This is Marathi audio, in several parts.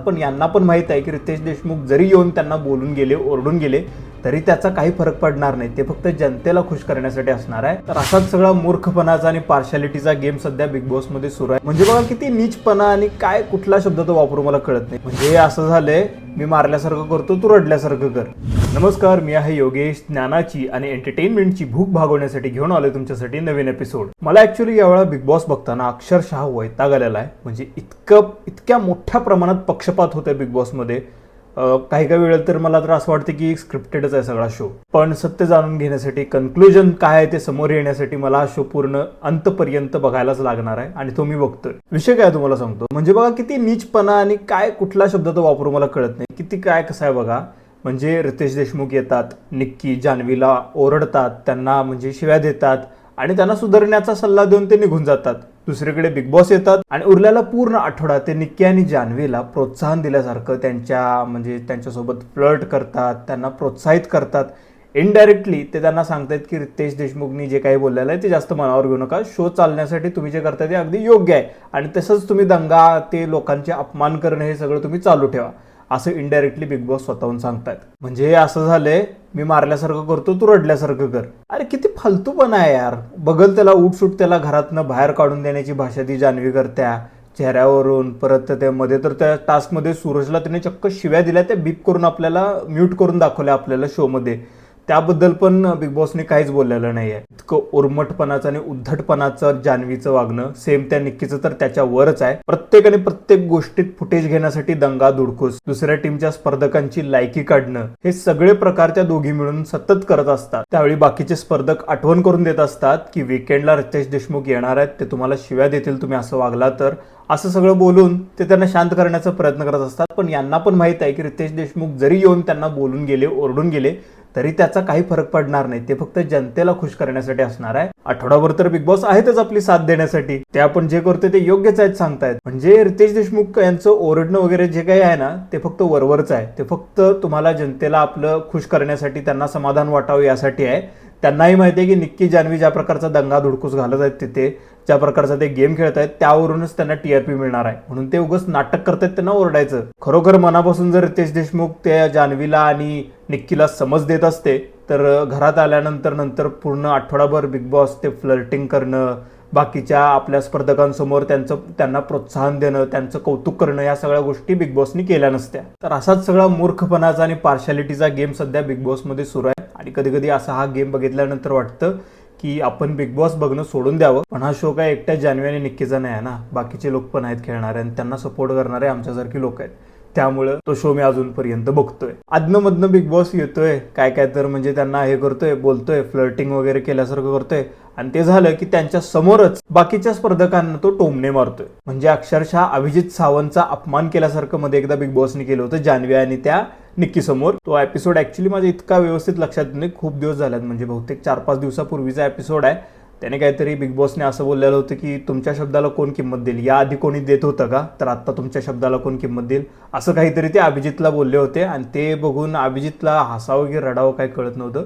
पण यांना पण माहीत आहे की रितेश देशमुख जरी येऊन त्यांना बोलून गेले ओरडून गेले तरी त्याचा काही फरक पडणार नाही. ते फक्त जनतेला खुश करण्यासाठी असणार आहे. तर असाच सगळा मूर्खपणाचा आणि पार्शालिटीचा गेम सध्या बिग बॉसमध्ये सुरू आहे. म्हणजे बघा किती नीचपणा आणि काय कुठला शब्द तो वापरू मला कळत नाही. म्हणजे असं झालंय मी मारल्यासारखं करतो तू रडल्यासारखं कर. नमस्कार मी आहे योगेश. ज्ञानाची आणि एंटरटेनमेंटची भूक भागवण्यासाठी घेऊन आलोय तुमच्यासाठी नवीन एपिसोड मला ऍक्च्युली यावेळा बिग बॉस बघताना अक्षरशः वैताग आलेला आहे. म्हणजे इतकं इतक्या मोठ्या प्रमाणात पक्षपात होतोय बिग बॉसमध्ये काही काही वेळेला तर मला तर असं वाटतं की स्क्रिप्टेडच आहे सगळा शो पण सत्य जाणून घेण्यासाठी कन्क्लुजन काय आहे ते समोर येण्यासाठी मला हा शो पूर्ण अंतपर्यंत बघायलाच लागणार आहे आणि तो मी बघतोय. विषय काय तुम्हाला सांगतो? म्हणजे बघा किती नीचपणा आणि काय कुठला शब्द तो वापरू मला कळत नाही. किती काय कसं आहे बघा म्हणजे रितेश देशमुख येतात निक्की जान्हवीला ओरडतात त्यांना म्हणजे शिव्या देतात आणि त्यांना सुधारण्याचा सल्ला देऊन ते निघून जातात. दुसरीकडे बिग बॉस येतात आणि उरलेला पूर्ण आठवडा ते निक्की आणि जान्हवीला प्रोत्साहन दिल्यासारखं त्यांच्या म्हणजे त्यांच्यासोबत फ्लर्ट करतात त्यांना प्रोत्साहित करतात. इनडायरेक्टली ते त्यांना सांगतायत की रितेश देशमुखनी जे काही बोललेलं आहे ते जास्त मनावर घेऊ नका. शो चालण्यासाठी तुम्ही जे करताय ते अगदी योग्य आहे आणि तसंच तुम्ही दंगा ते लोकांचे अपमान करणं हे सगळं तुम्ही चालू ठेवा. असं इनडायरेक्टली बिग बॉस स्वतःहून सांगतायत. म्हणजे हे असं झालंय मी मारल्यासारखं करतो तू रडल्यासारखं कर. अरे किती फालतूपणा आहे यार. बगल त्याला उठसूट त्याला घरातनं बाहेर काढून देण्याची भाषा ती जान्हवी करत्या चेहऱ्यावरून परत त्यामध्ये तर त्या टास्कमध्ये सूरजला त्याने चक्क शिव्या दिल्या त्या बीप करून आपल्याला म्यूट करून दाखवल्या आपल्याला शोमध्ये त्याबद्दल पण बिग बॉसने काहीच बोललेलं नाहीये. इतकं उर्मटपणाचं आणि उद्धटपणाचं जान्हवीचं वागणं सेम त्या निक्कीचं तर त्याच्यावरच आहे. प्रत्येकाने प्रत्येक गोष्टीत फुटेज घेण्यासाठी दंगा धुडकूस दुसऱ्या टीमच्या स्पर्धकांची लायकी काढणं हे सगळे प्रकार त्या दोघी मिळून सतत करत असतात. त्यावेळी बाकीचे स्पर्धक आठवण करून देत असतात की विकेंडला रितेश देशमुख येणार आहेत ते तुम्हाला शिव्या देतील तुम्ही असं वागला तर. असं सगळं बोलून ते त्यांना शांत करण्याचा प्रयत्न करत असतात. पण यांना पण माहीत आहे की रितेश देशमुख जरी येऊन त्यांना बोलून गेले ओरडून गेले तरी त्याचा काही फरक पडणार नाही. ते फक्त जनतेला खुश करण्यासाठी असणार आहे. आठवडाभर तर बिग बॉस आहेतच आपली साथ देण्यासाठी. ते आपण जे करतोय ते योग्यच आहेत सांगतायत. म्हणजे रितेश देशमुख यांचं ओरडणं वगैरे जे काही आहे ना ते फक्त वरवरच आहे. ते फक्त तुम्हाला जनतेला आपलं खुश करण्यासाठी त्यांना समाधान वाटावं यासाठी आहे. त्यांनाही माहिती आहे की निक्की जान्हवी ज्या प्रकारचा दंगा धुडकूस घालत आहेत तिथे ज्या प्रकारचा ते गेम खेळत आहेत त्यावरूनच त्यांना टीआरपी मिळणार आहे. म्हणून ते उगच नाटक करतायत त्यांना ओरडायचं. खरोखर मनापासून जर रितेश देशमुख त्या जान्हवीला आणि निक्कीला समज देत असते तर घरात आल्यानंतर नंतर पूर्ण आठवडाभर बिग बॉस ते फ्लर्टिंग करणं बाकीच्या आपल्या स्पर्धकांसमोर त्यांचं त्यांना प्रोत्साहन देणं त्यांचं कौतुक करणं या सगळ्या गोष्टी बिग बॉसनी केल्या नसत्या. तर असाच सगळा मूर्खपणाचा आणि पार्शालिटीचा गेम सध्या बिग बॉसमध्ये सुरू आहे. आणि कधी कधी असा हा गेम बघितल्यानंतर वाटतं की आपण बिग बॉस बघणं सोडून द्यावं. पण हा शो काय एकट्या जान्हवी आणि निक्कीचा नाही आहे ना. बाकीचे लोक पण आहेत खेळणारे आणि त्यांना सपोर्ट करणारे आमच्यासारखी लोक आहेत. त्यामुळं तो शो मी अजूनपर्यंत बघतोय. आदनं मधनं बिग बॉस येतोय. काय काय तर म्हणजे त्यांना हे करतोय बोलतोय फ्लर्टिंग वगैरे केल्यासारखं करतोय. आणि ते झालं की त्यांच्या समोरच बाकीच्या स्पर्धकांना तो टोमणे मारतोय. म्हणजे अक्षरशः अभिजित सावंतचा अपमान केल्यासारखं मध्ये एकदा बिग बॉसने केलं होतं जान्हवी आणि त्या निक्की समोर तो एपिसोड ॲक्च्युली माझ्या इतका व्यवस्थित लक्षात नाही खूप दिवस झाल्यात. म्हणजे बहुतेक चार पाच दिवसापूर्वीचा एपिसोड आहे. त्याने काहीतरी बिग बॉसने असं बोललेलं होतं की तुमच्या शब्दाला कोण किंमत देईल? या आधी कोणी देत होतं का? तर आता तुमच्या शब्दाला कोण किंमत देईल? असं काहीतरी ते अभिजितला बोलले होते. आणि ते बघून अभिजितला हसावं की रडावं काय कळत नव्हतं.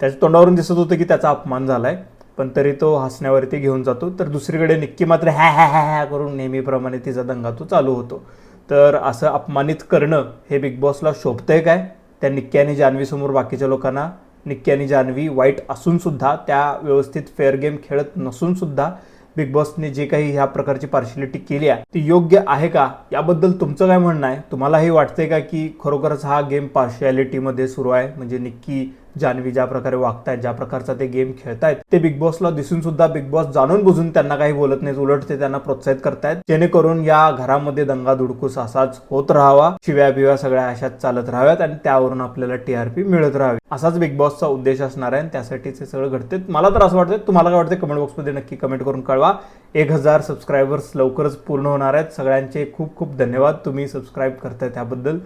त्याच्या तोंडावरून दिसत होतं की त्याचा अपमान झालाय. पण तरी तो हसण्यावरती घेऊन जातो. तर दुसरीकडे निक्की मात्र हॅ हॅ हॅ हॅ करून नेहमीप्रमाणे तिचा दंगा तो चालू होतो. तर असं अपमानित करणं हे बिग बॉसला शोभतंय काय? त्या निक्की आणि जान्हवीसमोर बाकीच्या लोकांना. निक्की आणि जान्हवी वाईट असूनसुद्धा त्या व्यवस्थित फेअर गेम खेळत नसूनसुद्धा बिग बॉसने जे काही ह्या प्रकारची पार्शिलिटी केली आहे ती योग्य आहे का? याबद्दल तुमचं काय म्हणणं आहे? तुम्हालाही वाटतंय का की खरोखरच हा गेम पार्शियालिटीमध्ये सुरू आहे? म्हणजे निक्की जान्हवी ज्या प्रकारे वागतायत ज्या प्रकारचा ते गेम खेळतायत ते बिग बॉसला दिसून सुद्धा बिग बॉस जाणून बुजून त्यांना काही बोलत नाही उलट ते त्यांना प्रोत्साहित करतायत. जेणेकरून या घरामध्ये दंगा धुडकूस असाच होत राहावा शिव्या बिव्या सगळ्या अशाच चालत राहाव्यात आणि त्यावरून आपल्याला टीआरपी मिळत राहावी. असाच बिग बॉसचा उद्देश असणार आहे आणि त्यासाठीच हे सगळं घडते मला तर असं वाटतं तुम्हाला काय वाटतं कमेंट बॉक्समध्ये नक्की कमेंट करून कळवा. एक हजार सबस्क्रायबर्स लवकरच पूर्ण होणार आहेत. सगळ्यांचे खूप खूप धन्यवाद. तुम्ही सबस्क्राईब करताय त्याबद्दल.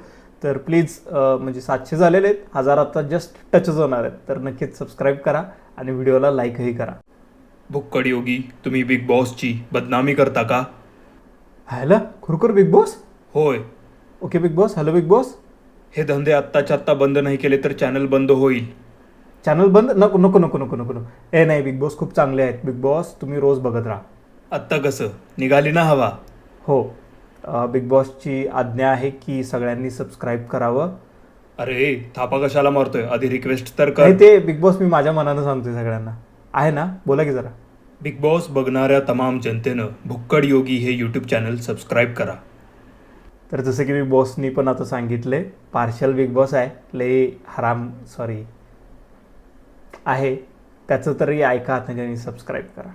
तर प्लीज म्हणजे सातशे झालेले आहेत. हजार आता जस्ट टचच होणार आहेत. तर नक्कीच सबस्क्राईब करा आणि व्हिडिओला लाईकही करा. भुक्कड योगी तुम्ही बिग बॉसची बदनामी करता का? हॅलो खुरखुर बिग बॉस होय. Okay Bigg Boss hello Bigg Boss हे धंदे आत्ताच्या आत्ता बंद नाही केले तर चॅनल बंद होईल. चॅनल बंद? नको नको नको नको नको नको. ए नाही बिग बॉस खूप चांगले आहेत. बिग बॉस तुम्ही रोज बघत राहा. आत्ता कसं? निघाली ना हवा. हो. बिग बॉसची आज्ञा आहे की सगळ्यांनी सबस्क्राईब करावं. अरे थापा कशाला मारतोय? आधी रिक्वेस्ट तर कर. नाही ते बिग बॉस मी माझ्या मनानं सांगतोय सगळ्यांना. आहे ना? बोला की जरा. बिग बॉस बघणाऱ्या तमाम जनतेनं भुक्कड योगी हे यूट्यूब चॅनल सबस्क्राईब करा. तर जसं की बिग बॉसनी पण आता सांगितले पार्शल बिग बॉस आहे. लय हराम सॉरी आहे. त्याचं तरी ऐका त्यांनी सबस्क्राईब करा.